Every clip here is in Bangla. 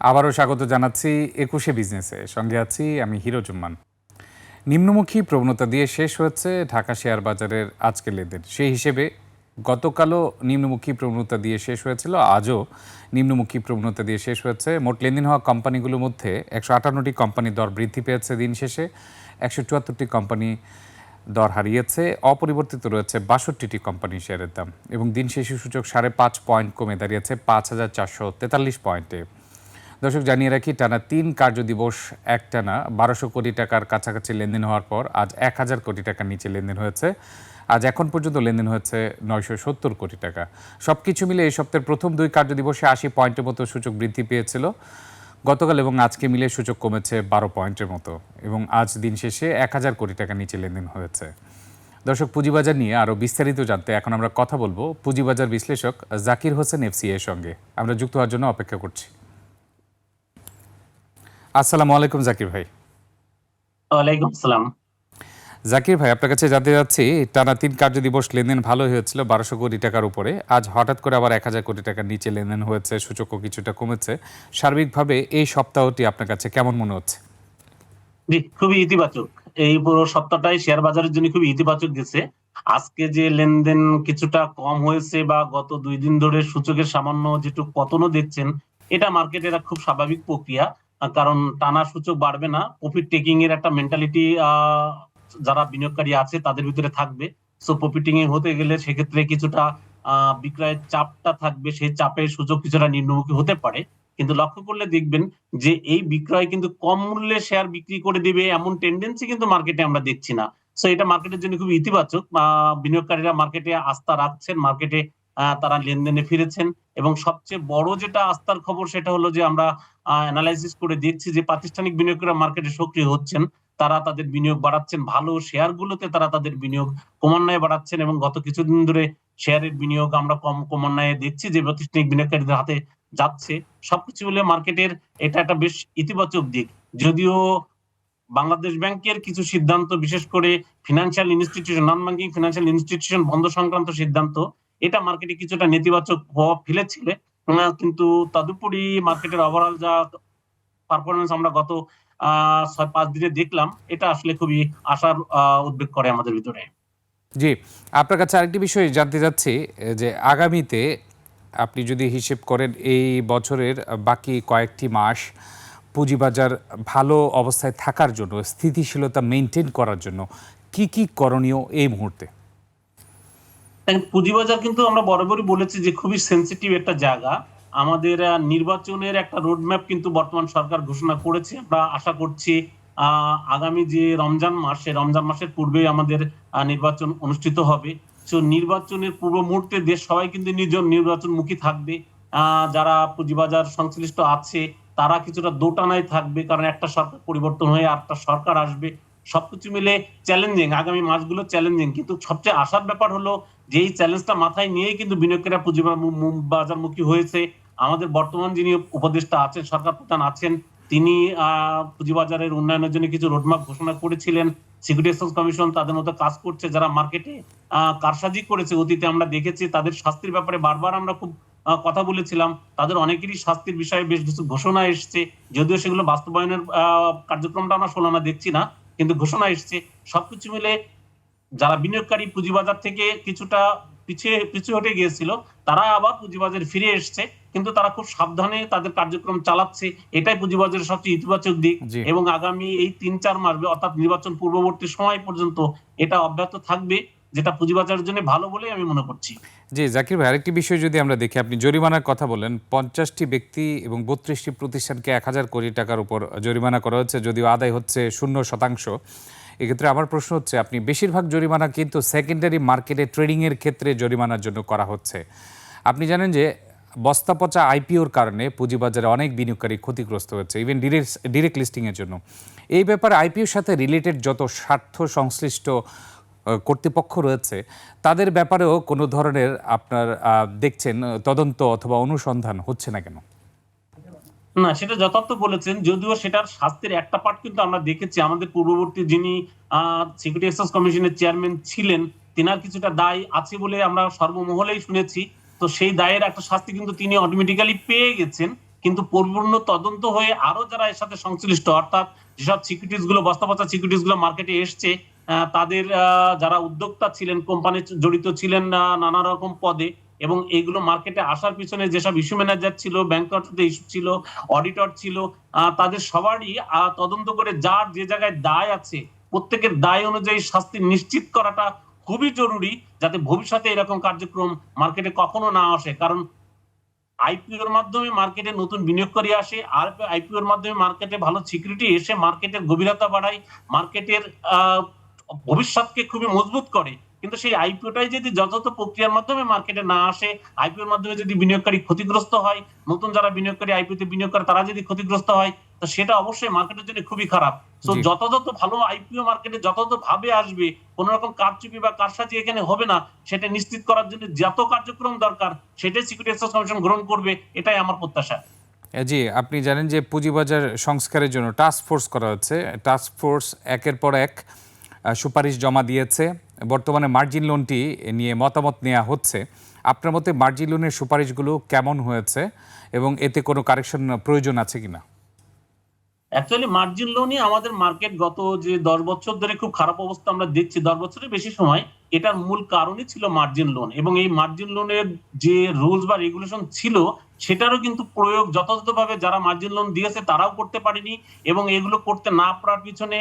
আবারও স্বাগত জানাচ্ছি একুশে বিজনেসে। সঙ্গে আছি আমি হিরো জুম্মান। নিম্নমুখী প্রবণতা দিয়ে শেষ হয়েছে ঢাকা শেয়ার বাজারের আজকের লেনদেন। সেই হিসেবে গতকালও নিম্নমুখী প্রবণতা দিয়ে শেষ হয়েছিল, আজও নিম্নমুখী প্রবণতা দিয়ে শেষ হয়েছে। মোট লেনদেন হওয়া কোম্পানিগুলোর মধ্যে একশো আটান্নটি কোম্পানির দর বৃদ্ধি পেয়েছে দিন শেষে, একশো চুয়াত্তরটি কোম্পানি দর হারিয়েছে, অপরিবর্তিত রয়েছে বাষট্টিটি কোম্পানি শেয়ারের দাম। এবং দিন শেষে সূচক সাড়ে পাঁচ পয়েন্ট কমে দাঁড়িয়েছে পাঁচ হাজার চারশো তেতাল্লিশ পয়েন্টে। দর্শক, জানিয়ে রাখি, টানা তিন কার্যদিবস একটানা বারোশো কোটি টাকার কাছাকাছি লেনদেন হওয়ার পর আজ এক হাজার কোটি টাকার নিচে লেনদেন হয়েছে। আজ এখন পর্যন্ত লেনদেন হয়েছে নয়শো সত্তর কোটি টাকা। সব কিছু মিলে এই সপ্তাহের প্রথম দুই কার্যদিবসে আশি পয়েন্টের মতো সূচক বৃদ্ধি পেয়েছিল। গতকাল এবং আজকে মিলে সূচক কমেছে বারো পয়েন্টের মতো এবং আজ দিন শেষে এক হাজার কোটি টাকার নিচে লেনদেন হয়েছে। দর্শক, পুঁজিবাজার নিয়ে আরও বিস্তারিত জানতে এখন আমরা কথা বলব। পুঁজিবাজার বিশ্লেষক জাকির হোসেন এফসিএ সঙ্গে। আমরা যুক্ত হওয়ার জন্য অপেক্ষা করছি। আসসালামু আলাইকুম জাকির ভাই। ওয়ালাইকুম আসসালাম। জাকির ভাই আপনার কাছে জানতে যাচ্ছি টানা তিন কার্যদিবস লেনদেন ভালো হয়েছিল বারোশো কোটি টাকার উপরে। আজ হঠাৎ করে আবার এক হাজার কোটি টাকার নিচে লেনদেন হয়েছে সূচকও কিছুটা কমেছে। সার্বিকভাবে এই সপ্তাহটি আপনার কাছে কেমন মনে হচ্ছে? জি খুবই ইতিবাচক। এই পুরো সপ্তাহটাই শেয়ার বাজারের জন্য খুবই ইতিবাচক গেছে। আজকে যে লেনদেন কিছুটা কম হয়েছে বা গত দুই দিন ধরে সূচকের সামান্য যেটু পতনও দেখছেন এটা মার্কেটের খুব স্বাভাবিক প্রক্রিয়া। কারণ টানা সূচক বাড়বে না। প্রফিট টেকিং এর একটা মেন্টালিটি যারা বিনিয়োগকারী আছে, তাদের ভিতরে থাকবে। সো প্রফিট টেকিং হতে গেলে সেক্ষেত্রে কিছুটা বিক্রয়ের চাপটা থাকবে। সেই চাপে সূচক কিছুটা নিম্নমুখী হতে পারে। কিন্তু লক্ষ্য করলে দেখবেন যে, এই বিক্রয় কিন্তু কম মূল্যে শেয়ার বিক্রি করে দিবে এমন টেন্ডেন্সি কিন্তু মার্কেটে আমরা দেখছি না। সো এটা মার্কেটের জন্য খুব ইতিবাচক। বিনিয়োগকারীরা মার্কেটে আস্থা রাখছেন মার্কেটে তারা লেনদেনে ফিরেছেন। এবং সবচেয়ে বড় যেটা আস্থার খবর, সেটা হলো যে, আমরা অ্যানালাইসিস করে দেখছি যে প্রাতিষ্ঠানিক বিনিয়োগকারীরা মার্কেটে সক্রিয় হচ্ছেন। তারা তাদের বিনিয়োগ বাড়াচ্ছেন ভালো শেয়ার গুলোতে তারা তাদের বিনিয়োগ ক্রমান্বয়ে বাড়াচ্ছেন এবং গত কিছুদিন ধরে শেয়ারের বিনিয়োগ আমরা কম ক্রমান্বয়ে দেখছি যে প্রাতিষ্ঠানিক বিনিয়োগকারীদের হাতে যাচ্ছে। সবকিছু মিলে মার্কেটের এটা একটা বেশ ইতিবাচক দিক। যদিও বাংলাদেশ ব্যাংকের কিছু সিদ্ধান্ত, বিশেষ করে financial institution non banking financial institution বন্ধ সংক্রান্ত সিদ্ধান্ত, এটা মার্কেটে কিছুটা নেতিবাচক প্রভাব ফেলেছিল। কিন্তু তদুপরি মার্কেটের ওভারঅল যা পারফরমেন্স আমরা গত ছয়, পাঁচ দিনে দেখলাম, এটা আসলে খুবই আশার উদ্বেগ করে আমাদের ভিতরে। জি, আপনার কাছে আরেকটি বিষয় জানতে চাচ্ছি, যে আগামীতে আপনি যদি হিসেব করেন এই বছরের বাকি কয়েকটি মাস পুঁজিবাজার ভালো অবস্থায় থাকার জন্য, স্থিতিশীলতা মেনটেন করার জন্য, কি কি করণীয় এই মুহূর্তে? দেখেন পুঁজিবাজার কিন্তু আমরা বরাবরই বলেছি যে খুবই সেন্সিটিভ একটা জায়গা। আমাদের নির্বাচনের একটা রোডম্যাপ কিন্তু বর্তমান সরকার ঘোষণা করেছে। আমরা আশা করছি আগামী যে রমজান মাস রমজান মাসের পূর্বেই আমাদের নির্বাচন অনুষ্ঠিত হবে। তো নির্বাচনের পূর্ব মুহূর্তে দেশ সবাই কিন্তু নিজ নির্বাচনমুখী থাকবে। যারা পুঁজিবাজার সংশ্লিষ্ট আছে, তারা কিছুটা দোটানায় থাকবে কারণ একটা সরকার পরিবর্তন হয়ে আরেকটা সরকার আসবে। সবকিছু মিলে চ্যালেঞ্জিং আগামী মাসগুলো চ্যালেঞ্জিং কিন্তু সবচেয়ে আশার ব্যাপার হলো যে চ্যালেঞ্জটা মাথায় নিয়েই কিন্তু বিনিয়োগকারীরা পুঁজি বাজারমুখী হয়েছে। আমাদের বর্তমান যিনি উপদেষ্টা আছেন, সরকার প্রধান আছেন, তিনি পুঁজিবাজারের উন্নয়নের জন্য কিছু রোডম্যাপ ঘোষণা করেছিলেন। সিকিউরিটি এক্সচেঞ্জ কমিশন তাদের মতো কাজ করছে। যারা মার্কেটে কারসাজি করেছে, অতীতে আমরা দেখেছি, তাদের শাস্তির ব্যাপারে বারবার আমরা খুব কথা বলেছিলাম। তাদের অনেকেরই শাস্তির বিষয়ে বেশ কিছু ঘোষণা এসছে। যদিও সেগুলো বাস্তবায়নের কার্যক্রমটা আমরা ষোলনা দেখছি না, কিন্তু ঘোষণা এসছে। সবকিছু মিলে যারা বিনিয়োগকারী পুঁজিবাজার থেকে কিছুটা পিছিয়ে পিছু হটে গিয়েছিল তারা আবার পুঁজিবাজারে ফিরে এসছে। কিন্তু তারা খুব সাবধানে তাদের কার্যক্রম চালাচ্ছে। এটাই পুঁজিবাজারের সবচেয়ে ইতিবাচক দিক। এবং আগামী এই তিন চার মাস অর্থাৎ নির্বাচন পূর্ববর্তী সময় পর্যন্ত এটা অব্যাহত থাকবে যেটা পুঁজিবাজারের জন্য ভালো বলেই আমি মনে করছি। জি জাকির ভাই আরেকটি বিষয় যদি আমরা দেখি আপনি জরিমানার কথা বলেন পঞ্চাশটি ব্যক্তি এবং বত্রিশটি প্রতিষ্ঠানকে এক হাজার কোটি টাকার উপর জরিমানা করা হচ্ছে যদিও আদায় হচ্ছে শূন্য শতাংশ। এক্ষেত্রে আমার প্রশ্ন হচ্ছে, আপনি বেশিরভাগ জরিমানা কিন্তু সেকেন্ডারি মার্কেটে ট্রেডিংয়ের ক্ষেত্রে জরিমানার জন্য করা হচ্ছে। আপনি জানেন যে বস্তা পচা আইপিওর কারণে পুঁজিবাজারে অনেক বিনিয়োগকারী ক্ষতিগ্রস্ত হচ্ছে ইভেন ডিরেক্ট ডিরেক্ট লিস্টিংয়ের জন্য। এই ব্যাপারে আইপিওর সাথে রিলেটেড যত স্বার্থ সংশ্লিষ্ট কর্তৃপক্ষ রয়েছে, তাদের ব্যাপারেও কোনো ধরনের আপনার দেখছেন, তদন্ত অথবা অনুসন্ধান হচ্ছে না কেন? না, সেটা যথার্থ বলেছেন, যদিও সেটার শাস্তির একটা পার্ট কিন্তু আমরা দেখেছি। আমাদের পূর্ববর্তী যিনি সিকিউরিটি এক্সচেঞ্জ কমিশনের চেয়ারম্যান ছিলেন, তিনার কিছুটা দায় আছে বলে আমরা সর্বমহলেই শুনেছি। তো সেই দায়ের একটা শাস্তি কিন্তু তিনি অটোমেটিক্যালি পেয়ে গেছেন। কিন্তু পরিপূর্ণ তদন্ত হয়ে আরও যারা এর সাথে সংশ্লিষ্ট, অর্থাৎ যেসব সিকিউরিটিজগুলো বস্তা বস্তা সিকিউরিটিজগুলো মার্কেটে এসছে তাদের যারা উদ্যোক্তা ছিলেন কোম্পানি জড়িত ছিলেন নানা রকম পদে এবং এইগুলো মার্কেটে আসার পিছনে যেসব ইস্যু ম্যানেজার ছিল ব্যাংক ইস্যু ছিল অডিটর ছিল তাদের সবারই তদন্ত করে যার যে জায়গায় দায় আছে, প্রত্যেকের দায় অনুযায়ী শাস্তি নিশ্চিত করাটা খুবই জরুরি যাতে ভবিষ্যতে এরকম কার্যক্রম মার্কেটে কখনো না আসে। কারণ আইপিওর মাধ্যমে মার্কেটে নতুন বিনিয়োগকারী আসে, আর আইপিওর মাধ্যমে মার্কেটে ভালো সিকিউরিটি এসে মার্কেটের গভীরতা বাড়ায় মার্কেটের ভবিষ্যৎকে খুবই মজবুত করে। কিন্তু সেই আইপিওটাই যদি যথাযথ প্রক্রিয়ার মাধ্যমে মার্কেটে না আসে আইপিওর মাধ্যমে যদি বিনিয়োগকারী ক্ষতিগ্রস্ত হয় নতুন যারা বিনিয়োগকারী আইপিওতে বিনিয়োগ করে তারা যদি ক্ষতিগ্রস্ত হয় তো সেটা অবশ্যই মার্কেটের জন্য খুবই খারাপ। তো। যথাযথ ভালো আইপিও মার্কেটে যথাযথ ভাবে আসবে কোন রকম কারচুপি বা কারসাজি এখানে হবে না। সেটা নিশ্চিত করার জন্য যত কার্যক্রম দরকার সেটাই সিকিউরিটি এক্সচেঞ্জ কমিশন গ্রহণ করবে এটাই আমার প্রত্যাশা। জি আপনি জানেন যে পুঁজিবাজার সংস্কারের জন্য টাস্ক ফোর্স করা হচ্ছে। টাস্ক ফোর্স একের পর এক সুপারিশ জমা দিয়েছে। বর্তমানে মার্জিন লোনটি নিয়ে মতামত নেওয়া হচ্ছে। আপনার মতে মার্জিন লোনের সুপারিশগুলো কেমন হয়েছে এবং এতে কোনো কারেকশন প্রয়োজন আছে কিনা? অ্যাকচুয়ালি মার্জিন লোনই আমাদের মার্কেট গত যে দশ বছর ধরে খুব খারাপ অবস্থা আমরা দেখছি, দশ বছরের বেশি সময় এটার মূল কারণই ছিল মার্জিন লোন এবং এই মার্জিন লোনের যে রুলস বা রেগুলেশন ছিল সেটারও কিন্তু প্রয়োগ যথাযথভাবে যারা মার্জিন লোন দিয়েছে তারাও করতে পারেনি এবং এগুলো করতে না পারার পিছনে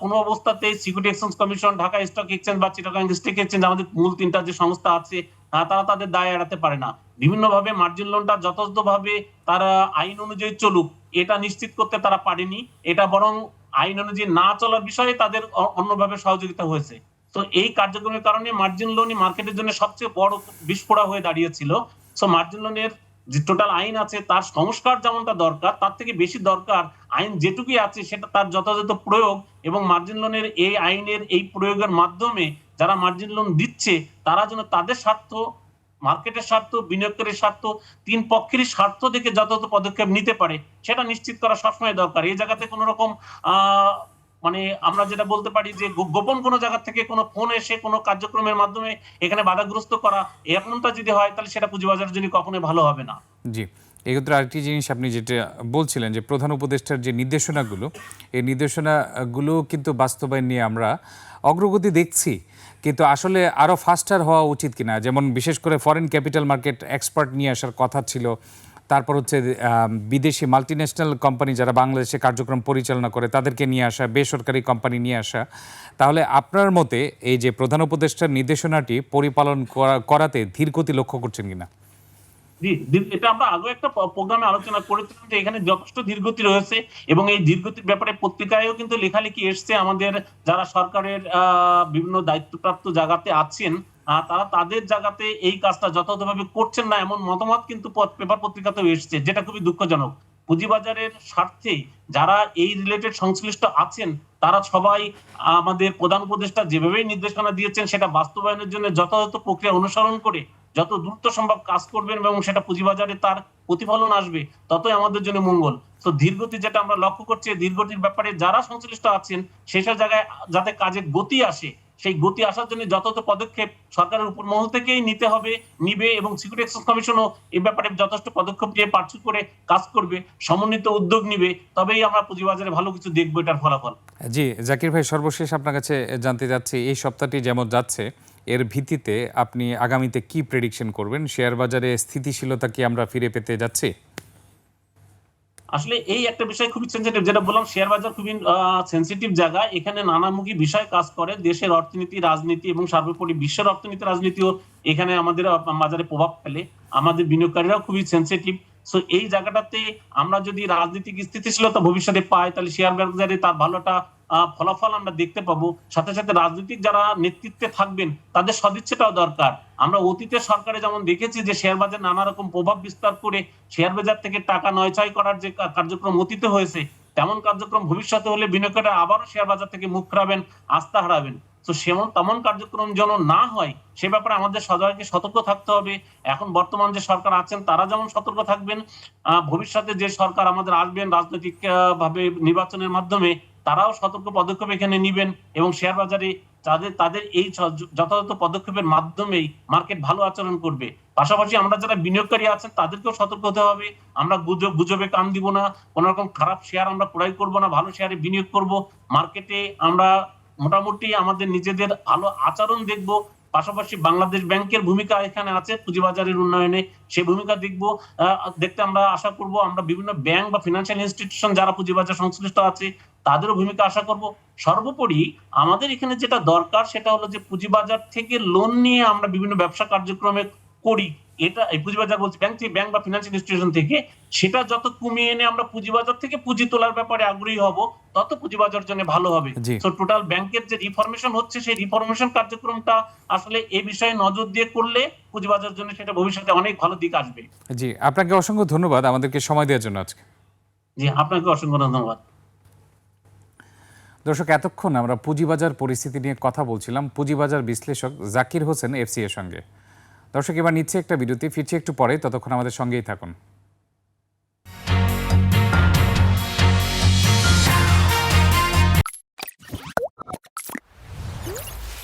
কোনো অবস্থাতে security exchange commission Dhaka stock exchange বা চিটাগাং স্টক এক্সচেঞ্জ আমাদের মূল তিনটা যে সংস্থা আছে তারা তাদের দায় এড়াতে পারে না। বিভিন্নভাবে মার্জিন লোনটা যথাযথভাবে তারা আইন অনুযায়ী চলুক, এটা নিশ্চিত করতে তারা পারেনি। এটা বরং আইন অনুযায়ী না চলার বিষয়ে তাদের অন্যভাবে সহযোগিতা হয়েছে। তো এই কার্যক্রমের কারণে মার্জিন লোনই মার্কেটের জন্য সবচেয়ে বড় বিস্ফোরা হয়ে দাঁড়িয়েছিল। সো মার্জিন লোনের যে টোটাল আইন আছে, তার সংস্কার যেমনটা দরকার, তার থেকে বেশি দরকার আইন যেটুকুই আছে, সেটা তার যথাযথ প্রয়োগ এবং মার্জিন লোনের এই আইনের এই প্রয়োগের মাধ্যমে যারা মার্জিন লোন দিচ্ছে, তারা যেন তাদের স্বার্থ মার্কেটের স্বার্থ, বিনিয়োগকারীর স্বার্থ, তিন পক্ষেরই স্বার্থ দেখে যথাযথ পদক্ষেপ নিতে পারে, সেটা নিশ্চিত করা সবসময় দরকার। এই জায়গাতে কোনো রকম আহ মানে আমরা যেটা বলতে পারি যে গোপন কোনো জায়গা থেকে কোনো ফোন এসে কোনো কার্যক্রমের মাধ্যমে এখানে বাধাগ্রস্ত করা এমনটা যদি হয়, তাহলে সেটা পুঁজিবাজারের জন্য কখনোই ভালো হবে না। জি। এক্ষেত্রে আরেকটি জিনিস আপনি যেটা বলছিলেন যে প্রধান উপদেষ্টার যে নির্দেশনাগুলো, এই নির্দেশনাগুলো কিন্তু বাস্তবায়ন নিয়ে আমরা অগ্রগতি দেখছি। কিন্তু আসলে আরও ফাস্টার হওয়া উচিত কিনা, যেমন বিশেষ করে ফরেন ক্যাপিটাল মার্কেট এক্সপার্ট নিয়ে আসার কথা ছিল তারপর হচ্ছে বিদেশি মাল্টিন্যাশনাল কোম্পানি যারা বাংলাদেশে কার্যক্রম পরিচালনা করে তাদেরকে নিয়ে আসা, বেসরকারি কোম্পানি নিয়ে আসা। তাহলে আপনার মতে এই যে প্রধান উপদেষ্টার নির্দেশনাটি পরিপালন করা- করাতে ধীরগতি লক্ষ্য করছেন কিনা? এটা আমরা আগে একটা প্রোগ্রামে আলোচনা করেছিলাম যে এখানে যথেষ্ট ধীরগতি রয়েছে এবং এই ধীরগতির ব্যাপারে পত্রিকায়ও কিন্তু লেখালেখি এসছে। আমাদের যারা সরকারের বিভিন্ন দায়িত্বপ্রাপ্ত জায়গাতে আছেন তারা তাদের জায়গাতে এই কাজটা যথাযথভাবে করছেন না এমন মতামত কিন্তু পেপার পত্রিকাতেও এসছে, যেটা খুবই দুঃখজনক। পুঁজিবাজারের স্বার্থে যারা এই রিলেটেড সংশ্লিষ্ট আছেন, তারা সবাই আমাদের প্রধান উপদেষ্টা যেভাবেই নির্দেশনা দিয়েছেন, সেটা বাস্তবায়নের জন্য যথাযথ প্রক্রিয়া অনুসরণ করে যত দ্রুত সম্ভব কাজ করবেন এবং সেটা পুঁজিবাজারে তার প্রতিফলন আসবে, ততই আমাদের জন্য মঙ্গল। তো ধীরগতি যেটা আমরা লক্ষ্য করছি ধীরগতির ব্যাপারে যারা সংশ্লিষ্ট আছেন, সেসব জায়গায় যাতে কাজের গতি আসে, সেই গতি আসার জন্য যথাযথ পদক্ষেপ সরকারের উপর মহল থেকেই নিতে হবে, নিবে এবং সিকিউরিটি এক্সচেঞ্জ কমিশনও এই ব্যাপারে যথেষ্ট পদক্ষেপ নিয়ে পার্সু করে কাজ করবে, সমন্বিত উদ্যোগ নিবে, তবেই আমরা পুঁজিবাজারে ভালো কিছু দেখব এটার ফলাফল। জি, জাকির ভাই, সর্বশেষ আপনার কাছে জানতে যাচ্ছি এই সপ্তাহটি যেমন যাচ্ছে এর ভিত্তিতে আপনি আগামীতে কি প্রেডিকশন করবেন? শেয়ার বাজারে স্থিতিশীলতা কি আমরা ফিরে পেতে যাচ্ছি? আসলে এই একটা বিষয় খুবই সেন্সিটিভ যেটা বললাম শেয়ার বাজার খুবই সেন্সিটিভ জায়গা। এখানে নানামুখী বিষয় কাজ করে। দেশের অর্থনীতি রাজনীতি এবং সর্বোপরি বিশ্বের অর্থনীতি রাজনীতিও এখানে আমাদের বাজারে প্রভাব ফেলে। আমাদের বিনিয়োগকারীরাও খুবই সেন্সিটিভ সো এই জায়গাটাতে আমরা যদি রাজনৈতিক স্থিতিশীলতা ভবিষ্যতে পাই তাহলে শেয়ার বাজারে তার ভালো একটা আহ, ফলাফল আমরা দেখতে পাবো। সাথে সাথে রাজনৈতিক যারা নেতৃত্বে থাকবেন, তাদের সদিচ্ছাটাও দরকার। আমরা অতীতে সরকারে যেমন দেখেছি যে শেয়ার বাজার নানা রকম প্রভাব বিস্তার করে শেয়ার বাজার থেকে টাকা নয়ছয় করার যে কার্যক্রম অতীতে হয়েছে, তেমন কার্যক্রম ভবিষ্যতে হলে বিনিয়োগকারীরা আবারও শেয়ার বাজার থেকে মুখ হারাবেন আস্থা হারাবেন। তো সেমন তেমন কার্যক্রম যেন না হয়, সে ব্যাপারে আমাদের সবাইকে সতর্ক থাকতে হবে। এখন বর্তমান যে সরকার আছেন, তারা যেমন সতর্ক থাকবেন ভবিষ্যতে যে সরকার আমাদের আসবেন রাজনৈতিক ভাবে নির্বাচনের মাধ্যমে তারাও সতর্ক পদক্ষেপ এখানে নিবেন এবং শেয়ার বাজারে তাদের তাদের এই যথাযথ পদক্ষেপের মাধ্যমেই মার্কেট ভালো আচরণ করবে। পাশাপাশি আমরা যারা বিনিয়োগকারী আছেন, তাদেরকেও সতর্ক হতে হবে। আমরা গুজব, গুজবে কান দিব না। কোন রকম খারাপ শেয়ার আমরা ক্রয় করব না, ভালো শেয়ারে বিনিয়োগ করব। মার্কেটে আমরা মোটামুটি আমাদের নিজেদের ভালো আচরণ দেখব। পাশাপাশি বাংলাদেশ ব্যাংকের ভূমিকা এখানে আছে পুঁজিবাজারের উন্নয়নে। সে ভূমিকা দেখব। দেখতে আমরা আশা করব আমরা বিভিন্ন ব্যাংক বা ফিনান্সিয়াল ইনস্টিটিউশন যারা পুঁজিবাজার সংশ্লিষ্ট আছে তাদেরও ভূমিকা আশা করব। সর্বোপরি আমাদের এখানে যেটা দরকার সেটা হলো যে পুঁজিবাজার থেকে লোন নিয়ে আমরা বিভিন্ন ব্যবসা কার্যক্রমে করি। এটা এই পুঁজিবাজার বলছি ব্যাংক থেকে ব্যাংক বা ফিনান্সিয়াল ইনস্টিটিউশন থেকে। সেটা যত কমিয়ে এনে আমরা পুঁজিবাজার থেকে পুঁজি তোলার ব্যাপারে আগ্রহী হব তত পুঁজিবাজার জন্য ভালো হবে। তো টোটাল ব্যাংকের যে রিফরমেশন হচ্ছে সেই রিফরমেশন কার্যক্রমটা আসলে এই বিষয়ে নজর দিয়ে করলে পুঁজিবাজার জন্য সেটা ভবিষ্যতে অনেক ভালো দিক আসবে। জি আপনাকে অসংখ্য ধন্যবাদ আমাদেরকে সময় দেওয়ার জন্য আজকে। জি আপনাকে অসংখ্য ধন্যবাদ। দর্শক, এতক্ষণ আমরা পুঁজিবাজার পরিস্থিতি নিয়ে কথা বলছিলাম। পুঁজিবাজার বিশ্লেষক জাকির হোসেন এফসি এর সঙ্গে। দর্শক, এবার নিচ্ছে একটা বিরতি, ফিরছি একটু পরে, ততক্ষণ আমাদের সঙ্গেই থাকুন।